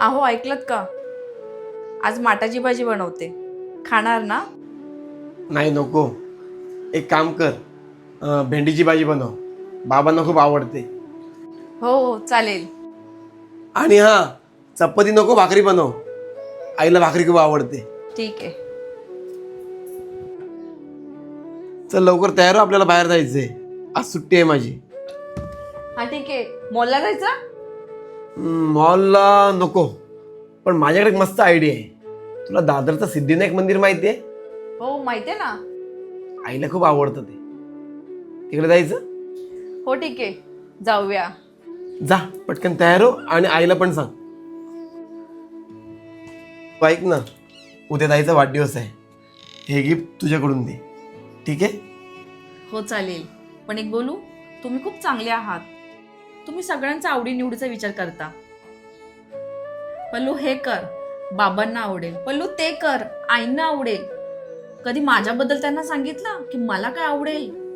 अहो ऐकलत का? आज माटाची भाजी बनवते. खाणार ना? नाही नको. एक काम कर. अं, भेंडीची भाजी बनव. बाबांना खूप आवडते. हो हो चालेल. आणि हा चपाती नको भाकरी बनव. आईला भाकरी खूप आवडते. ठीक आहे. चल लवकर तयार हो आपल्याला बाहेर जायचंय. आज सुट्टी आहे माझी. हा ठीक आहे. मॉलला जायचं? मॉलला नको. पण माझ्याकडे एक मस्त आयडिया आहे. तुला दादरचं सिद्धिविनायक मंदिर माहिती आहे हो माहिती आहे ना. आईला खूप आवडतं ते. तिकडे जायचं? हो ठीक आहे. जाऊया. जा पटकन तयार हो आणि आईला पण सांग. तू ऐक ना उद्या ताईचा वाढदिवस आहे. हे गिफ्ट तुझ्याकडून दे. ठीक आहे? हो चालेल. पण एक बोलू तुम्ही खूप चांगले आहात. तुम्ही सगळ्यांचा आवडीनिवडीचा विचार करता. पल्लू हे कर. बाबांना आवडेल. पल्लू ते कर. आईंना आवडेल. कधी माझ्याबद्दल त्यांना सांगितलं की मला काय आवडेल?